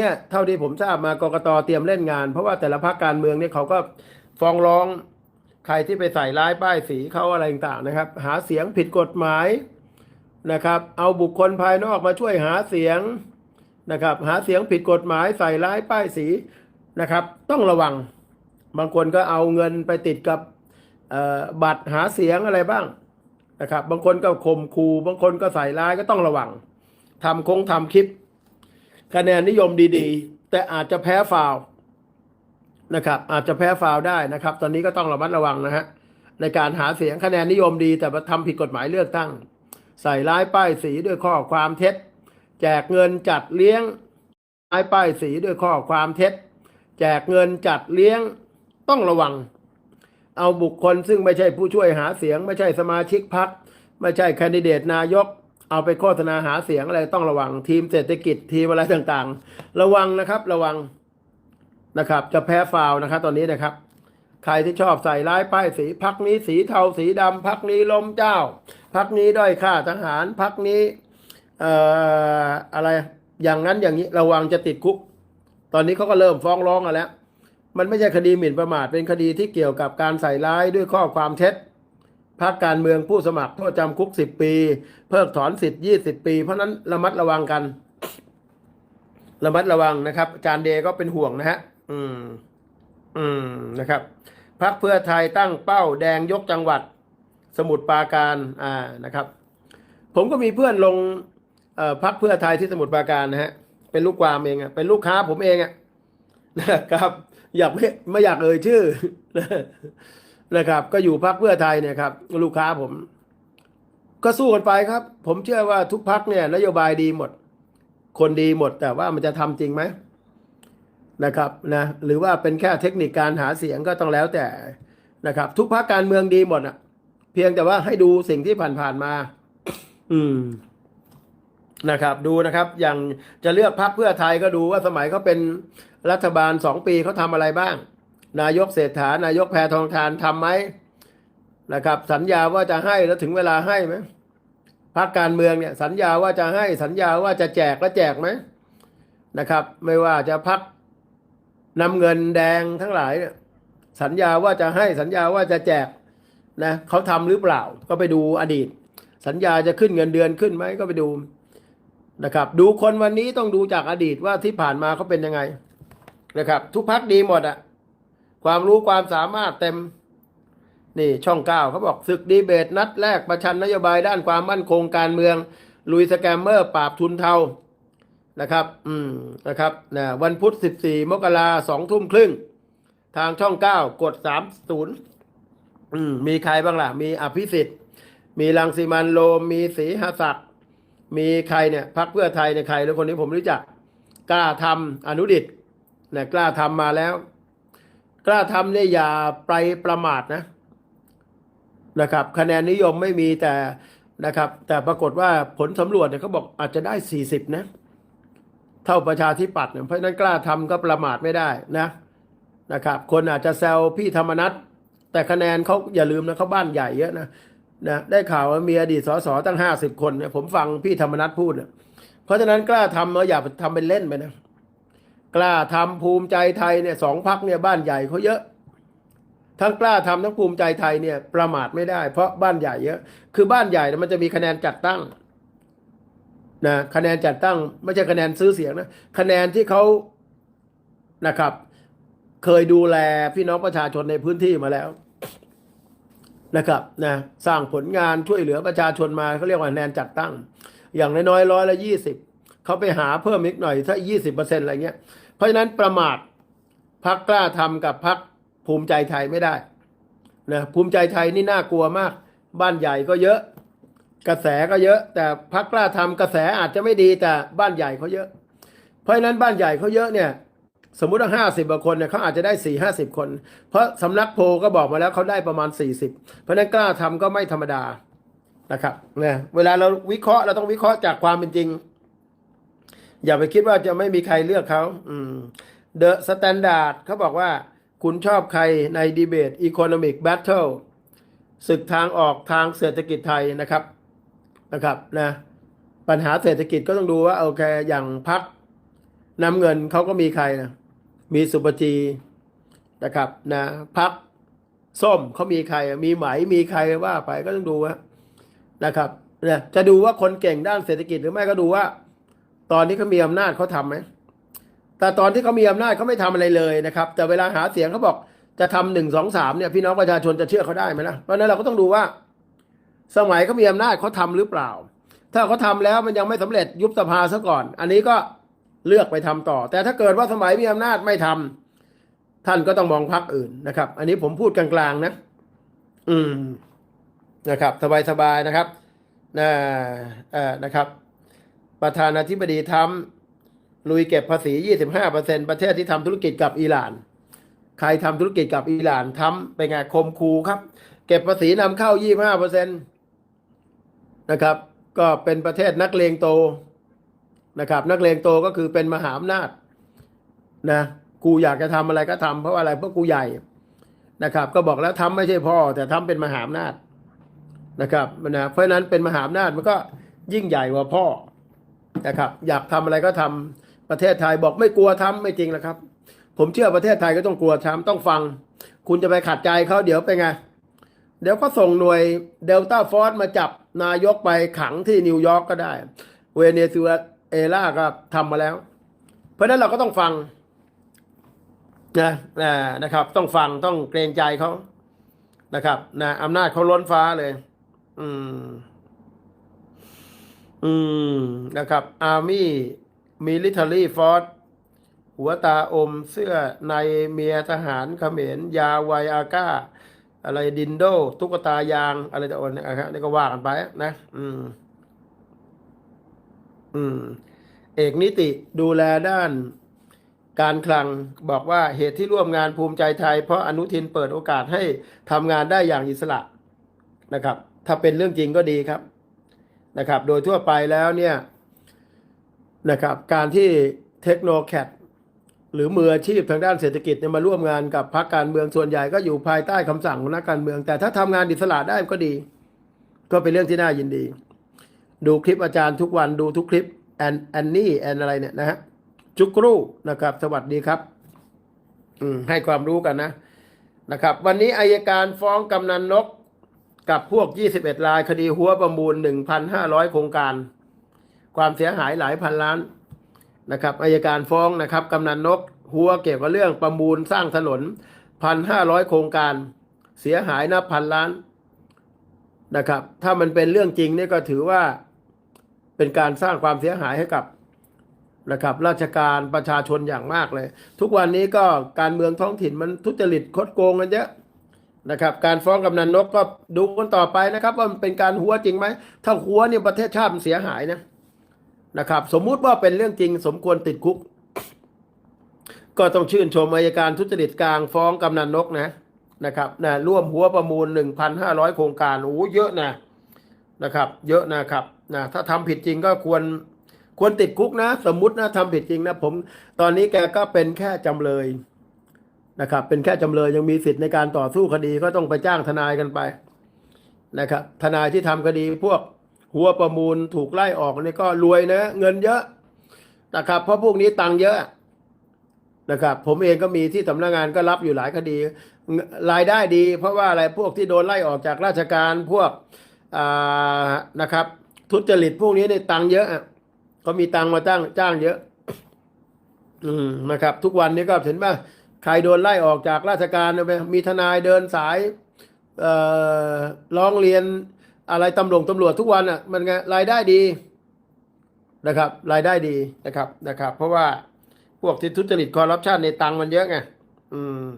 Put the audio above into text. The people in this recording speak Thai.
เนี่ยเท่าที่ผมทราบมากกตเตรียมเล่นงาน เพราะว่าแต่ละพรรคการเมืองเนี่ยเขาก็ฟ้องร้องใครที่ไปใส่ร้ายป้ายสีเขาอะไรต่างๆนะครับ หาเสียงผิดกฎหมายนะครับ เอาบุคคลภายนอกมาช่วยหาเสียงนะครับ หาเสียงผิดกฎหมายใส่ร้ายป้ายสีนะครับ ต้องระวังบางคนก็เอาเงินไปติดกับเอ่อบัตรหาเสียงอะไรบ้างนะครับ บางคนก็ข่มขู่บางคนก็ใส่ร้ายก็ต้องระวังทำคงทำคลิป คะแนนนิยมดีๆ แต่อาจจะแพ้ฟาวนะครับ อาจจะแพ้ฟาวได้นะครับ ตอนนี้ก็ต้องระมัดระวังนะฮะในการหาเสียงคะแนนนิยมดี แต่มาทำผิดกฎหมายเลือกตั้ง ใส่ร้ายป้ายสีด้วยข้อความเท็จ แจกเงินจัดเลี้ยงร้ายป้ายสีด้วยข้อความเท็จ แจกเงินจัดเลี้ยงต้องระวัง เอาบุคคลซึ่งไม่ใช่ผู้ช่วยหาเสียง ไม่ใช่สมาชิกพรรคไม่ใช่แคนดิเดตนายก เอาไปโฆษณาหาเสียงอะไรต้องระวังทีมเศรษฐกิจทีมอะไรต่างๆ ระวังนะครับระวังนะครับ จะแพ้ฟาวนะครับ ตอนนี้นะครับ ใครที่ชอบใส่ร้ายป้ายสีพักนี้สีเทาสีดำพักนี้ล้มเจ้า พักนี้ด้อยค่าทหารพักนี้เอ่ออะไรอย่างนั้นอย่างนี้ระวังจะติดคุก ตอนนี้เขาก็เริ่มฟ้องร้องกันแล้ว มันไม่ใช่คดีหมิ่นประมาทเป็นคดีที่เกี่ยวกับการใส่ร้ายด้วยข้อความเท็จ พักการเมืองผู้สมัครโทษจำคุก10ปี เพิกถอนสิทธิ์20ปี เพราะนั้นระมัดระวังกัน ระมัดระวังนะครับ อาจารย์เดก็เป็นห่วงนะฮะอืม อืมนะครับพักเพื่อไทยตั้งเป้าแดงยกจังหวัด สมุทรปราการอ่านะครับ ผมก็มีเพื่อนลงพักเพื่อไทยที่สมุทรปราการนะฮะเป็นลูกความเองอะเป็นลูกค้าผมเองอะนะครับ อยากไม่ไม่อยากเอ่ยชื่อ นะครับ ก็อยู่พักเพื่อไทยเนี่ยครับ ลูกค้าผม ก็สู้กันไปครับ ผมเชื่อว่าทุกพักเนี่ย นโยบายดีหมด คนดีหมด แต่ว่ามันจะทำจริงไหมนะครับนะหรือว่าเป็นแค่เทคนิคการหาเสียงก็ต้องแล้วแต่นะครับ ทุกพักการเมืองดีหมดอะเพียงแต่ว่าให้ดูสิ่งที่ผ่านๆมา อืมนะครับ ดูนะครับ อย่างจะเลือกพักเพื่อไทยก็ดูว่าสมัยเขาเป็นรัฐบาลสองปีเขาทำอะไรบ้าง นายกเศรษฐานายกแพทองทานทำไหมนะครับ สัญญาว่าจะให้แล้วถึงเวลาให้ไหมพักการเมืองเนี่ยสัญญาว่าจะให้สัญญาว่าจะแจกแล้วแจกไหมนะครับ ไม่ว่าจะพักนำเงินแดงทั้งหลายเนี่ยสัญญาว่าจะให้สัญญาว่าจะแจกนะเขาทำหรือเปล่าก็ไปดูอดีต สัญญาจะขึ้นเงินเดือนขึ้นไหมก็ไปดูนะครับ ดูคนวันนี้ต้องดูจากอดีตว่าที่ผ่านมาเขาเป็นยังไงนะครับ ทุกพักดีหมดอะ ความรู้ความสามารถเต็ม นี่ช่องเก้าเขาบอกศึกดีเบตนัดแรกประชันนโยบายด้านความมั่นคงการเมือง ลุยสแกมเมอร์ปราบทุนเทานะครับ อืม นะครับนะวันพุธ 14 มกราสองทุ่มครึ่ง ทางช่องเก้ากดสามศูนย์อืม มีใครบ้างล่ะ มีอภิสิทธิ์ มีรังสิมันโรมมีศรีหศักดิ์ มีใครเนี่ย พักเพื่อไทยเนี่ยใคร แล้วคนนี้ผมรู้จัก กล้าทำอนุดิตเนี่ยกล้าทำมาแล้ว กล้าทำเนี่ยอย่าไปประมาทนะนะครับ คะแนนนิยมไม่มีแต่นะครับ แต่ปรากฏว่าผลสำรวจเนี่ยเขาบอกอาจจะได้ 40 นะ เท่าประชาธิปัตย์เนี่ยเพราะนั้นกล้าทำก็ประมาทไม่ได้นะนะครับ คนอาจจะแซวพี่ธรรมนัทแต่คะแนนเขาอย่าลืมนะเขาบ้านใหญ่เยอะนะนะได้ข่าวว่ามีอดีตสสตั้ง50คนเนี่ยผมฟังพี่ธรรมนัทพูดเนี่ยเพราะฉะนั้นกล้าทำเราอย่าทำเป็นเล่นไปนะ กล้าทำภูมิใจไทยเนี่ยสองพักเนี่ยบ้านใหญ่เขาเยอะ ทั้งกล้าทำทั้งภูมิใจไทยเนี่ยประมาทไม่ได้ เพราะบ้านใหญ่เยอะ คือบ้านใหญ่เนี่ยมันจะมีคะแนนจัดตั้งนะคะแนนจัดตั้งไม่ใช่คะแนนซื้อเสียงนะคะแนนที่เขานะครับ เคยดูแลพี่น้องประชาชนในพื้นที่มาแล้วนะครับนะสร้างผลงานช่วยเหลือประชาชนมาเขาเรียกว่าคะแนนจัดตั้ง อย่างน้อยๆร้อยละยี่สิบ เขาไปหาเพิ่มอีกหน่อยถ้ายี่สิบเปอร์เซ็นต์อะไรเงี้ย เพราะฉะนั้นประมาทพักกล้าทำกับพักภูมิใจไทยไม่ได้นะภูมิใจไทยนี่น่ากลัวมาก บ้านใหญ่ก็เยอะ กระแสก็เยอะ แต่พักกล้าทำกระแสอาจจะไม่ดีแต่บ้านใหญ่เขาเยอะ เพราะฉะนั้นบ้านใหญ่เขาเยอะเนี่ยสมมุติว่าห้าสิบคนเนี่ยเขาอาจจะได้สี่ห้าสิบคน เพราะสำนักโพลก็บอกมาแล้วเขาได้ประมาณสี่สิบเพราะฉะนั้นกล้าทำก็ไม่ธรรมดานะครับเนี่ยเวลาเราวิเคราะห์เราต้องวิเคราะห์จากความเป็นจริง อย่าไปคิดว่าจะไม่มีใครเลือกเขาอืมเดอะสแตนดาร์ดเขาบอกว่าคุณชอบใครในดีเบตอีโคโนมิกแบทเทิลศึกทางออกทางเศรษฐกิจไทยนะครับนะครับนะปัญหาเศรษฐกิจก็ต้องดูว่าโอเคอย่างพักนำเงินเขาก็มีใครนะมีสุปจีนะครับนะพักส้มเขามีใคร มีไหมมีใครว่าไปก็ต้องดูว่านะครับเนี่ยจะดูว่าคนเก่งด้านเศรษฐกิจหรือไม่ก็ดูว่า ตอนนี้เขามีอำนาจเขาทำไหมแต่ตอนที่เขามีอำนาจเขาไม่ทำอะไรเลยนะครับ แต่เวลาหาเสียงเขาบอกจะทำหนึ่งสองสามเนี่ยพี่น้องประชาชนจะเชื่อเขาได้ไหมล่ะเพราะนั้นเราก็ต้องดูว่า สมัยเขามีอำนาจเขาทำหรือเปล่า ถ้าเขาทำแล้วมันยังไม่สำเร็จยุบสภาซะก่อน อันนี้ก็เลือกไปทำต่อ แต่ถ้าเกิดว่าสมัยมีอำนาจไม่ทำท่านก็ต้องมองพรรคอื่นนะครับ อันนี้ผมพูดกลางๆนะ อืมนะครับ สบายๆนะครับนะเอ่อนะครับ ประธานาธิบดีทำลุยเก็บภาษี 25%ประเทศที่ทำธุรกิจกับอิหร่าน ใครทำธุรกิจกับอิหร่านทำเป็นไงคมคูครับ เก็บภาษีนำเข้า 25%นะครับ ก็เป็นประเทศนักเลงโตนะครับ นักเลงโตก็คือเป็นมหาอำนาจนะกูอยากจะทำอะไรก็ทำเพราะอะไรเพราะกูใหญ่นะครับ ก็บอกแล้วทำไม่ใช่พ่อ แต่ทำเป็นมหาอำนาจนะครับนะเพราะฉะนั้นเป็นมหาอำนาจมันก็ยิ่งใหญ่กว่าพ่อ นะครับ อยากทำอะไรก็ทำประเทศไทยบอกไม่กลัวทำไม่จริงแล้วครับ ผมเชื่อประเทศไทยก็ต้องกลัวทำต้องฟัง คุณจะไปขัดใจเขาเดี๋ยวเป็นไง เดี๋ยวก็ส่งหน่วยเดลต้าฟอร์สมาจับนายกไปขังที่นิวยอร์กก็ได้ เวเนซุเอลาก็ทำมาแล้ว เพราะฉะนั้นเราก็ต้องฟังนะนะนะครับ ต้องฟังต้องเกรงใจเขานะครับนะอำนาจเขาล้นฟ้าเลย อืม อืม นะครับอาร์มี่มิลิเทอรี่ฟอร์หัวตาอมเสื้อในเมียทหารเขมรยาไวอาก้า อะไรดินโด ตุ๊กตายาง อะไรต่างๆนะครับนี่ก็ว่ากันไปนะ อืม อืม เอกนิติดูแลด้านการคลังบอกว่าเหตุที่ร่วมงานภูมิใจไทย เพราะอนุทินเปิดโอกาสให้ทำงานได้อย่างอิสระนะครับ ถ้าเป็นเรื่องจริงก็ดีครับ นะครับ โดยทั่วไปแล้วเนี่ยนะครับการที่เทคโนแคดหรือมืออาชีพทางด้านเศรษฐกิจเนี่ยมาร่วมงานกับพรรคการเมืองส่วนใหญ่ก็อยู่ภายใต้คำสั่งของนักการเมือง แต่ถ้าทำงานอิสระได้ก็ดี ก็เป็นเรื่องที่น่ายินดี ดูคลิปอาจารย์ทุกวันดูทุกคลิปแอนแอนนี่แอนอะไรเนี่ยนะฮะจุกรูนะครับ สวัสดีครับอืมให้ความรู้กันนะนะครับ วันนี้อายการฟ้องกำนันนก กับพวก 21 รายคดีหัวประมูล 1,500 โครงการ ความเสียหายหลายพันล้านนะครับอายการฟ้องนะครับกำนันนกหัวเกี่ยวกับเรื่องประมูลสร้างถนน 1,500 โครงการ เสียหายนับพันล้านนะครับ ถ้ามันเป็นเรื่องจริงนี่ก็ถือว่าเป็นการสร้างความเสียหายให้กับนะครับราชการประชาชนอย่างมากเลย ทุกวันนี้ก็การเมืองท้องถิ่นมันทุจริตคดโกงกันเยอะ นะครับ การฟ้องกำนันนกก็ดูกันต่อไปนะครับ ว่ามันเป็นการหัวจริงไหม ถ้าหัวเนี่ยประเทศชาติมันเสียหายนะนะครับ สมมุติว่าเป็นเรื่องจริง สมควรติดคุก ก็ต้องชื่นชมอายการทุจริตกลางฟ้องกำนันนกนะนะครับนะร่วมหัวประมูล 1,500 โครงการโอ้เยอะนะนะครับ เยอะนะครับนะถ้าทำผิดจริงก็ควรควรติดคุกนะ สมมุตินะทำผิดจริงนะผม ตอนนี้แกก็เป็นแค่จำเลย นะครับ เป็นแค่จำเลยยังมีสิทธิ์ในการต่อสู้คดีก็ต้องไปจ้างทนายกันไปนะครับ ทนายที่ทำคดีพวกหัวประมูลถูกไล่ออกนี่ก็รวยนะ เงินเยอะนะครับ เพราะพวกนี้ตังค์เยอะนะครับ ผมเองก็มีที่สำนักงานก็รับอยู่หลายคดี รายได้ดี เพราะว่าอะไรพวกที่โดนไล่ออกจากราชการพวกอ่านะครับ ทุจริตพวกนี้ในตังค์เยอะอะเขามีตังค์มาจ้างจ้างเยอะอืมนะครับ ทุกวันนี้ก็เห็นว่า ครโดนไล่ออกจากราชการไปมีทนายเดินสายร้องเรียนอะไรตำรวจตำรวจทุกวันอะมันไงรายได้ดีนะครับรายได้ดีนะครับนะครับ เพราะว่าพวกที่ทุจริตคอร์รัปชันในตังค์มันเยอะไงอืม